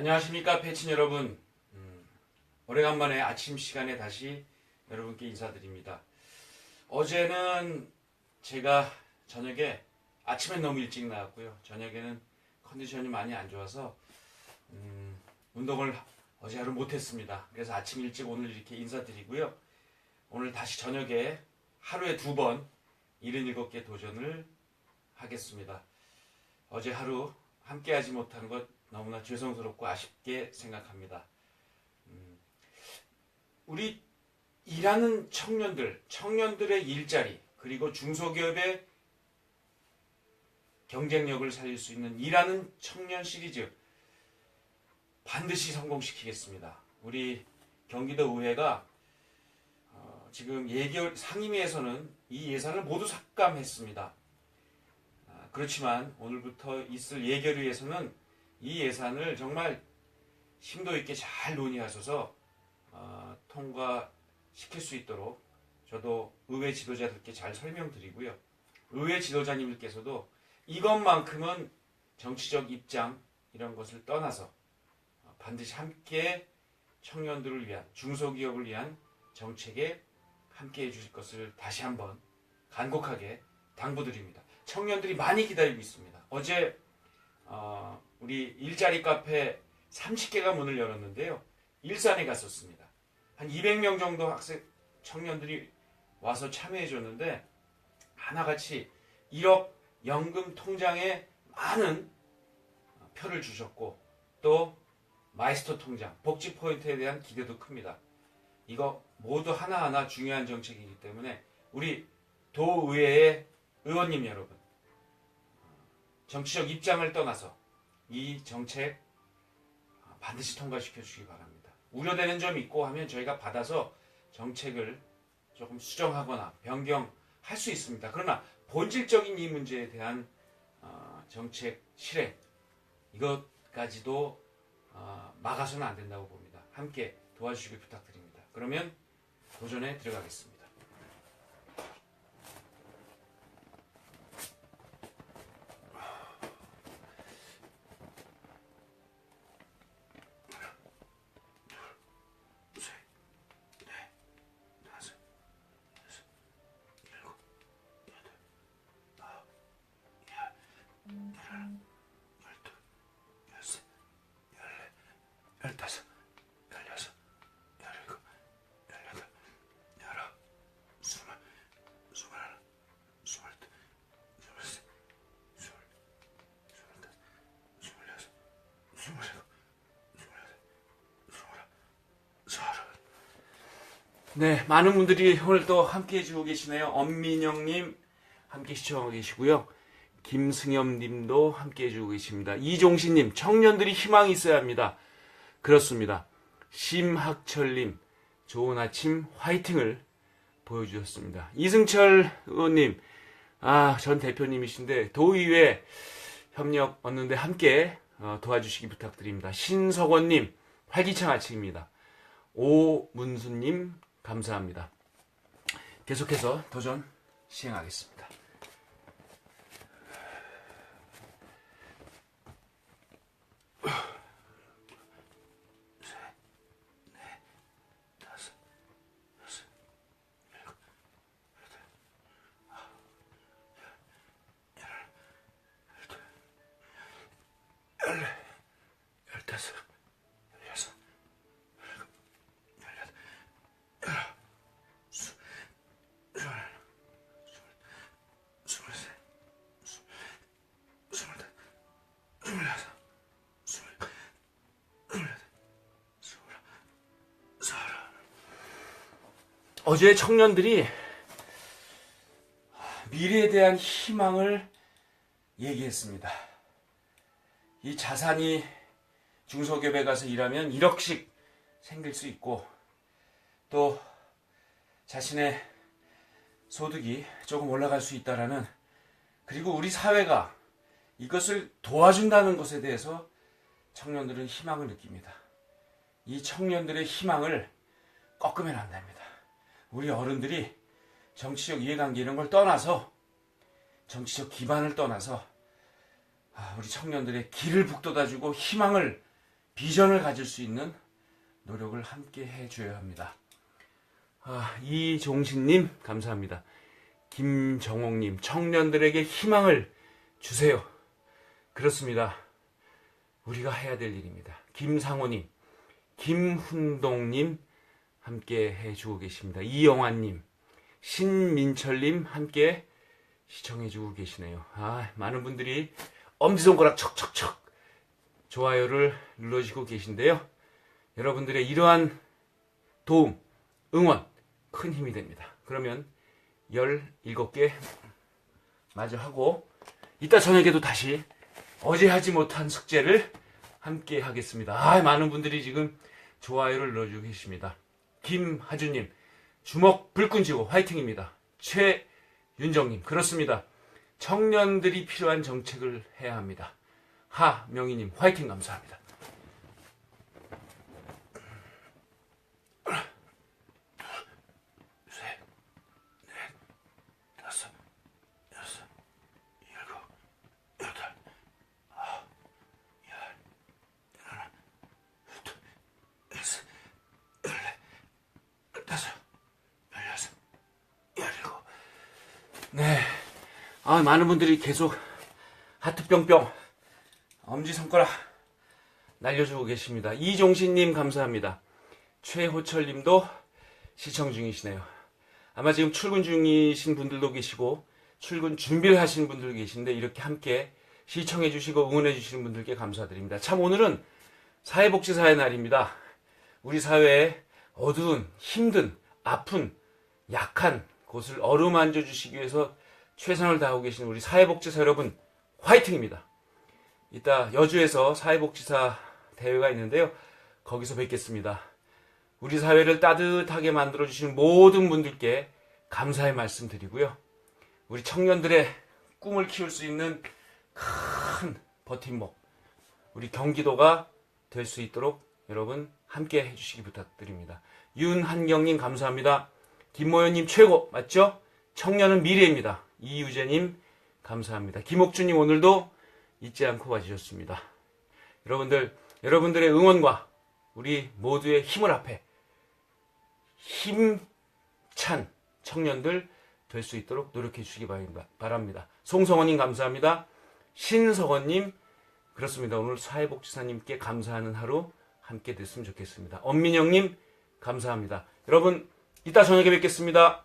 안녕하십니까 패친 여러분. 음, 오래간만에 아침 시간에 다시 여러분께 인사드립니다. 어제는 제가 저녁에 아침엔 너무 일찍 나왔고요. 저녁에는 컨디션이 많이 안 좋아서 음, 운동을 어제 하루 못했습니다. 그래서 아침 일찍 오늘 이렇게 인사드리고요. 오늘 다시 저녁에 하루에 두 번 77개 도전을 하겠습니다. 어제 하루 함께하지 못한 것 너무나 죄송스럽고 아쉽게 생각합니다. 음, 우리 일하는 청년들, 청년들의 일자리, 그리고 중소기업의 경쟁력을 살릴 수 있는 일하는 청년 시리즈 반드시 성공시키겠습니다. 우리 경기도 의회가 어, 지금 예결 상임위에서는 이 예산을 모두 삭감했습니다. 아, 그렇지만 오늘부터 있을 예결위에서는 이 예산을 정말 심도 있게 잘 논의하셔서 어, 통과시킬 수 있도록 저도 의회 지도자들께 잘 설명드리고요. 의회 지도자님들께서도 이것만큼은 정치적 입장 이런 것을 떠나서 반드시 함께 청년들을 위한 중소기업을 위한 정책에 함께 해주실 것을 다시 한번 간곡하게 당부드립니다. 청년들이 많이 기다리고 있습니다. 어제 어, 우리 일자리 카페 30개가 문을 열었는데요. 일산에 갔었습니다. 한 200명 정도 학생 청년들이 와서 참여해 줬는데 하나같이 1억 연금 통장에 많은 표를 주셨고 또 마이스터 통장, 복지 포인트에 대한 기대도 큽니다. 이거 모두 하나하나 중요한 정책이기 때문에 우리 도의회의 의원님 여러분 정치적 입장을 떠나서 이 정책 반드시 통과시켜 주시기 바랍니다. 우려되는 점이 있고 하면 저희가 받아서 정책을 조금 수정하거나 변경할 수 있습니다. 그러나 본질적인 이 문제에 대한 어, 정책 실행 이것까지도 어, 막아서는 안 된다고 봅니다. 함께 도와주시길 부탁드립니다. 그러면 도전에 들어가겠습니다. 네, 많은 분들이 오늘 또 함께 해주고 계시네요. 엄민영님 함께 시청하고 계시고요. 김승엽 님도 함께 해주고 계십니다. 이종신 님, 청년들이 희망이 있어야 합니다. 그렇습니다. 심학철님, 좋은 아침 화이팅을 보여주셨습니다. 이승철 의원님, 아, 전 대표님이신데 도의회 협력 얻는데 함께 어, 도와주시기 부탁드립니다. 신석원님, 활기찬 아침입니다. 오문수님, 감사합니다. 계속해서 도전 시행하겠습니다. 열다섯, 어제 청년들이 미래에 대한 희망을 얘기했습니다. 이 자산이 중소기업에 가서 일하면 1억씩 생길 수 있고 또 자신의 소득이 조금 올라갈 수 있다라는 그리고 우리 사회가 이것을 도와준다는 것에 대해서 청년들은 희망을 느낍니다. 이 청년들의 희망을 꺾으면 안 됩니다. 우리 어른들이 정치적 이해관계 이런 걸 떠나서 정치적 기반을 떠나서 아, 우리 청년들의 길을 북돋아주고 희망을 비전을 가질 수 있는 노력을 함께 해줘야 합니다. 아, 이종신님 감사합니다. 김정옥님 청년들에게 희망을 주세요. 그렇습니다. 우리가 해야 될 일입니다. 김상호님, 김훈동님 함께 해주고 계십니다. 이영환님, 신민철님 함께 시청해주고 계시네요. 아, 많은 분들이 엄지손가락 척척척 좋아요를 눌러주고 계신데요. 여러분들의 이러한 도움, 응원, 큰 힘이 됩니다. 그러면 17개 마저 하고, 이따 저녁에도 다시 어제 하지 못한 숙제를 함께 하겠습니다. 아, 많은 분들이 지금 좋아요를 눌러주고 계십니다. 김하주님, 주먹 불끈 쥐고 화이팅입니다. 최윤정님, 그렇습니다. 청년들이 필요한 정책을 해야 합니다. 하명희님, 화이팅 감사합니다. 셋, 넷, 다섯, 여섯, 일곱, 여덟, 아홉, 열, 열하나, 둘, 셋, 열넷, 열다섯, 열여섯, 열일곱. 네. 아, 많은 분들이 계속 하트 뿅뿅, 엄지 손가락 날려주고 계십니다. 이종신님 감사합니다. 최호철님도 시청 중이시네요. 아마 지금 출근 중이신 분들도 계시고 출근 준비를 하시는 분들도 계신데 이렇게 함께 시청해 주시고 응원해 주시는 분들께 감사드립니다. 참 오늘은 사회복지사의 날입니다. 우리 사회에 어두운 힘든 아픈 약한 곳을 어루만져 주시기 위해서 최선을 다하고 계신 우리 사회복지사 여러분 화이팅입니다. 이따 여주에서 사회복지사 대회가 있는데요. 거기서 뵙겠습니다. 우리 사회를 따뜻하게 만들어 주시는 모든 분들께 감사의 말씀 드리고요. 우리 청년들의 꿈을 키울 수 있는 큰 버팀목, 우리 경기도가 될 수 있도록 여러분 함께 해주시기 부탁드립니다. 윤한경님 감사합니다. 김모현님 최고 맞죠? 청년은 미래입니다. 이유재님 감사합니다. 김옥주님 오늘도 잊지 않고 와주셨습니다. 여러분들 여러분들의 응원과 우리 모두의 힘을 합해 힘찬 청년들 될 수 있도록 노력해 주시기 바랍니다. 송성원님 감사합니다. 신성원님 그렇습니다. 오늘 사회복지사님께 감사하는 하루 함께 됐으면 좋겠습니다. 엄민영님 감사합니다. 여러분 이따 저녁에 뵙겠습니다.